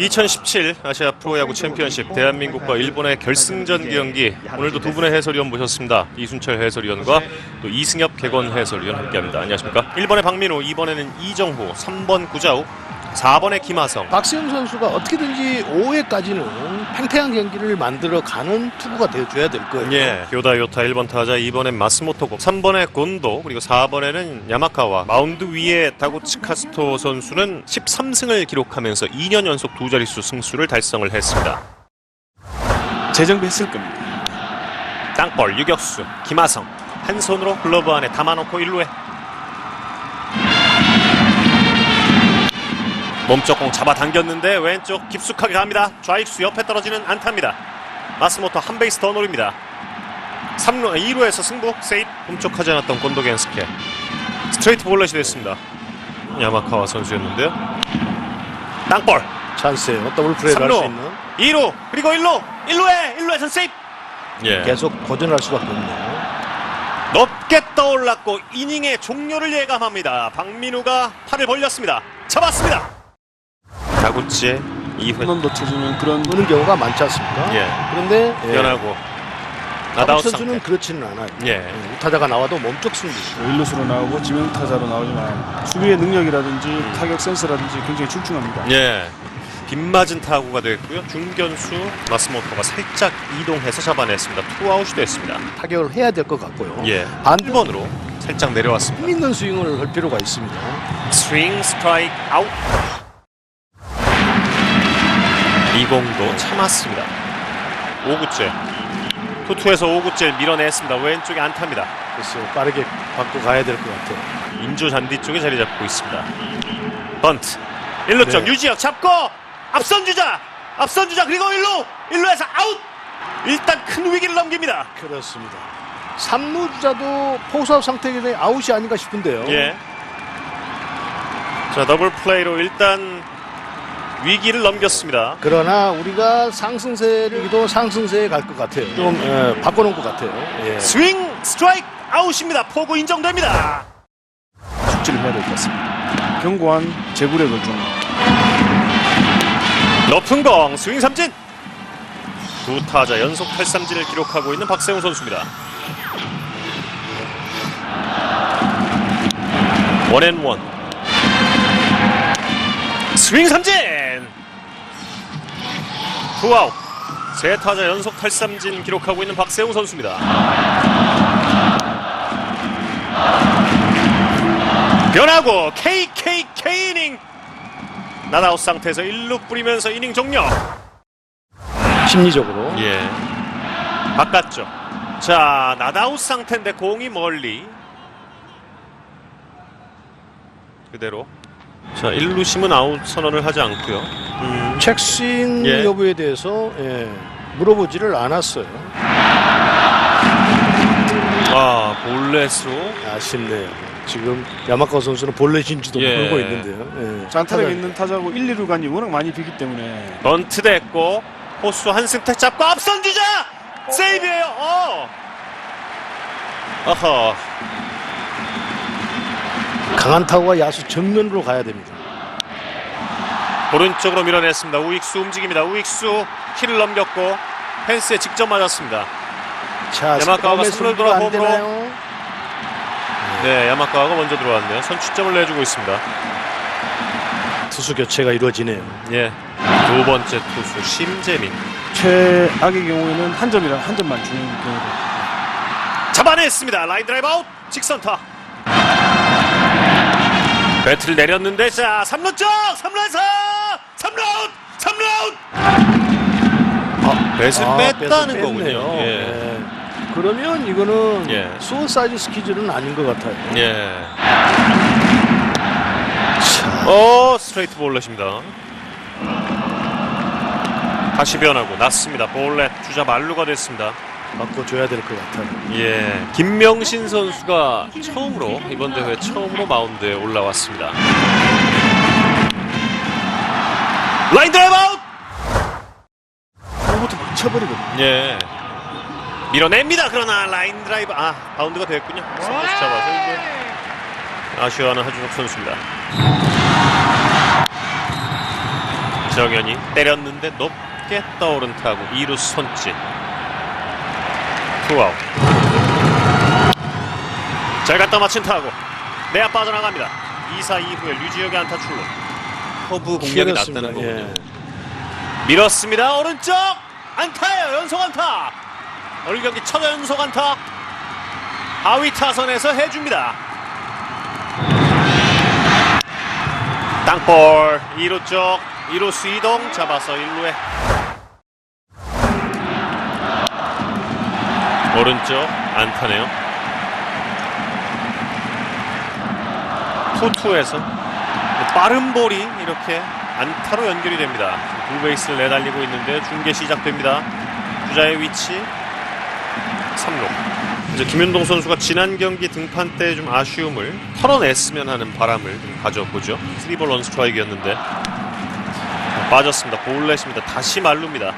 2017 아시아 프로야구 챔피언십 대한민국과 일본의 결승전 경기 오늘도 두 분의 해설위원 모셨습니다. 이순철 해설위원과 또 이승엽 개건 해설위원 함께합니다. 안녕하십니까? 1번의 박민호, 2번에는 이정후, 3번 구자욱, 4번의 김하성. 박세웅 선수가 어떻게든지 5회까지는 팽팽한 경기를 만들어가는 투구가 되어줘야 될 거예요. 예, 요다 요타 1번 타자, 2번엔 마스모토고, 3번에 곤도, 그리고 4번에는 야마카와 마운드 위에 다구치 카스토 선수는 13승을 기록하면서 2년 연속 두 자릿수 승수를 달성을 했습니다. 재정비했을 겁니다. 땅볼 유격수 김하성 한 손으로 글러브 안에 담아놓고 1루에 몸쪽 공 잡아당겼는데 왼쪽 깊숙하게 갑니다 좌익수 옆에 떨어지는 안타입니다 마스모토 한 베이스 더 노립니다 3루 2루에서 승부 세입 훔쩍하지 않았던 곤도겐 스케 스트레이트 볼넷이 됐습니다 야마카와 선수였는데요 땅볼 찬스예요. 더블 플레이를 할수 3루 있는 2루 그리고 1루 1루에 1루에서 세입 예. 계속 도전할 수밖에 없네요. 높게 떠올랐고 이닝의 종료를 예감합니다. 박민우가 팔을 벌렸습니다. 잡았습니다. 다구치의 2회 홈런 놓쳐주는 그런 그런 경우가 많지 않습니까? 예. 그런데 예. 연하고 나다웃 선수는 상태. 그렇지는 않아요. 예. 우타자가 나와도 몸쪽 승부. 일루수로 나오고 지명 타자로 나오지만 수비의 능력이라든지 타격 센스라든지 굉장히 출중합니다. 예. 빗맞은 타구가 됐고요. 중견수 마스모토가 살짝 이동해서 잡아냈습니다. 투아웃이 됐습니다. 타격을 해야 될 것 같고요. 예. 반대 1번으로 살짝 내려왔습니다. 힘 있는 스윙을 할 필요가 있습니다. 스윙 스트라이크 아웃. 이공도 참았습니다. 5구째. 투투에서 5구째를 밀어냈습니다. 왼쪽에 안타입니다. 그래서 빠르게 받고 가야 될 것 같아요. 인조 잔디 쪽에 자리 잡고 있습니다. 번트. 1루 쪽 네. 유지혁 잡고 앞선 주자. 앞선 주자 그리고 1루. 1루에서 아웃. 일단 큰 위기를 넘깁니다. 그렇습니다. 3루 주자도 포수아웃 상태이기 때문에 아웃이 아닌가 싶은데요. 예. 자, 더블 플레이로 일단 위기를 넘겼습니다. 그러나 우리가 상승세를 상승세에 갈 것 같아요. 좀 예, 바꿔놓은 것 같아요. 예. 스윙 스트라이크 아웃입니다. 포구 인정됩니다. 숙지를 해야 될 것 같습니다. 견고한 제구력을 좀 높은 공 스윙 삼진. 두 타자 연속 탈삼진을 기록하고 있는 박세웅 선수입니다. 원앤원 스윙 삼진 투아웃 세 타자 연속 탈삼진 기록하고 있는 박세웅 선수입니다. 변하고 KKK 이닝 나다웃 상태에서 1루 뿌리면서 이닝 종료. 심리적으로 예. 바꿨죠. 자, 나다웃 상태인데 공이 멀리. 그대로. 자, 1루 심은 아웃 선언을 하지 않고요. 음, 책싱 예. 여부에 대해서 예, 물어보지를 않았어요. 아, 볼넷으로. 아쉽네요. 지금 야마카 선수는 볼넷인지도 예. 모르고 있는데요. 예. 짠타력 타자- 있는 타자고 1, 2루 간이 워낙 많이 비기 때문에 번트 됐고, 호수 한승택 잡고 앞선 주자! 세이브예요 어! 어허. 강한 타구가 야수 정면으로 가야 됩니다. 오른쪽으로 밀어냈습니다. 우익수 움직입니다. 우익수 키를 넘겼고, 펜스에 직접 맞았습니다. 자, 야마카와가 손을 돌아 안 홈으로. 네, 야마카와가 먼저 들어왔네요. 선취점을 내주고 있습니다. 투수 교체가 이루어지네요. 예. 두 번째 투수 심재민 최악의 경우에는 한 점이라 한 점만 주는 경우도 잡아냈습니다. 라인 드라이브 아웃 직선타. 배트를 내렸는데 자 3루 쪽 3루에서 3루 아웃 3루 아웃. 아, 배트를 아, 뺐다는 뺐네요. 거군요. 예. 예. 그러면 이거는 예. 수어사이즈 스키즈는 아닌 것 같아요. 예. 자, 어 스트레이트 볼렛입니다. 다시 변하고 났습니다. 볼렛 주자 말루가 됐습니다. 바꿔줘야 될 것 같아요. 예, 김명신 선수가 처음으로 이번 대회 처음으로 마운드에 올라왔습니다. 라인 드라이브 아웃! 처음부터 막 쳐버리거든요. 예. 밀어냅니다. 그러나 라인 드라이브 아 바운드가 됐군요. 스머시 잡아서 이제 아쉬워하는 하준혁 선수입니다. 정현이 때렸는데 높게 떠오른 타구 2루 손짓 투아웃. 잘 갖다 맞힌 타구. 내야 빠져나갑니다. 2사 이후에 류지혁의 안타 출루 허브 공략이 기회였습니다. 났다는 거군요. 예. 밀었습니다. 오른쪽! 안타예요. 연속 안타! 오늘 경기 첫 연속 안타. 하위 타선에서 해줍니다. 땅볼! 2루 쪽 2루 수 이동. 잡아서 1루에 오른쪽 안타네요 투투에서 빠른 볼이 이렇게 안타로 연결이 됩니다. 두 베이스를 내달리고 있는데 중계 시작됩니다. 주자의 위치 3루. 이제 김윤동 선수가 지난 경기 등판 때 좀 아쉬움을 털어냈으면 하는 바람을 좀 가져보죠. 3볼 원 스트라이크였는데 빠졌습니다. 볼넷입니다. 다시 말루입니다.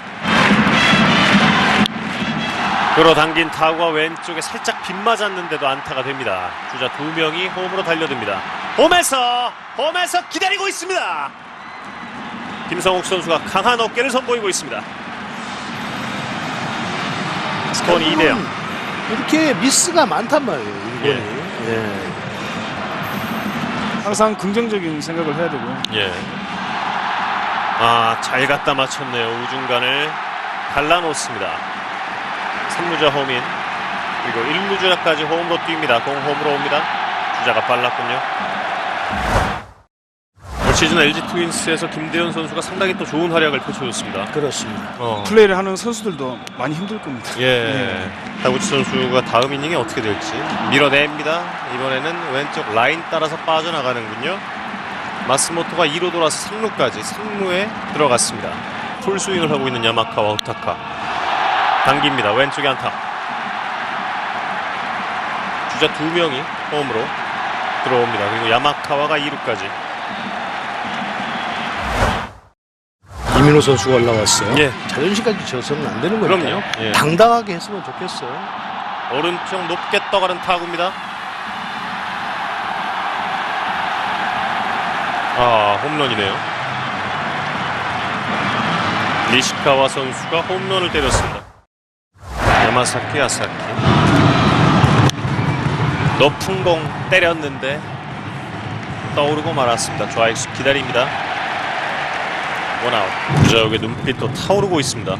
끌어당긴 타구가 왼쪽에 살짝 빗맞았는데도 안타가 됩니다. 주자 두 명이 홈으로 달려듭니다. 홈에서 홈에서 기다리고 있습니다. 김성욱 선수가 강한 어깨를 선보이고 있습니다. 스코어는 2대 0. 이렇게 미스가 많단 말이에요. 일본이. 예. 항상 긍정적인 생각을 해야 되고요. 예. 아, 잘 갖다 맞췄네요. 우중간을 갈라놓습니다. 3루자 홈인 그리고 1루주자까지 홈으로 뜁니다. 공 홈으로 옵니다. 주자가 빨랐군요. 올 시즌 LG 트윈스에서 김대현 선수가 상당히 또 좋은 활약을 펼쳐줬습니다. 그렇습니다. 어. 플레이를 하는 선수들도 많이 힘들 겁니다. 예. 타구치 선수가 다음 이닝이 어떻게 될지 밀어냅니다. 이번에는 왼쪽 라인 따라서 빠져나가는군요. 마스모토가 2루 돌아서 3루까지 3루에 들어갔습니다. 풀 스윙을 하고 있는 야마카와 오타카. 당깁니다. 왼쪽에 안타. 주자 두 명이 홈으로 들어옵니다. 그리고 야마카와가 2루까지. 이민호 선수가 올라왔어요. 예. 자존심까지 져서는 안 되는 거니까. 그럼요. 예. 당당하게 했으면 좋겠어요. 오른쪽 높게 떠가는 타구입니다. 아, 홈런이네요. 니시카와 선수가 홈런을 때렸습니다. 야마사키 아사키. 높은 공 때렸는데 떠오르고 말았습니다. 좌익수 기다립니다. 원아웃. 주자욱의 눈빛도 타오르고 있습니다.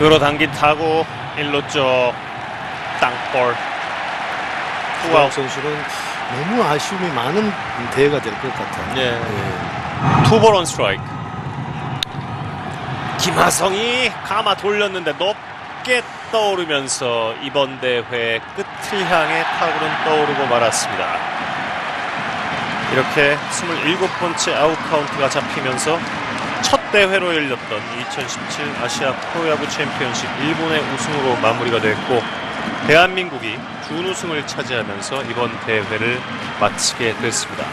끌어당긴 타고 1루 쪽 땅볼 투아웃 선수는 너무 아쉬움이 많은 대회가 될 것 같아요. 예. 예. 투볼 원 스트라이크 김하성이 감아 돌렸는데 높게 떠오르면서 이번 대회 끝을 향해 타구는 떠오르고 말았습니다 이렇게 27번째 아웃 카운트가 잡히면서 첫 대회로 열렸던 2017 아시아 프로야구 챔피언십 일본의 우승으로 마무리가 됐고 대한민국이 준우승을 차지하면서 이번 대회를 마치게 됐습니다.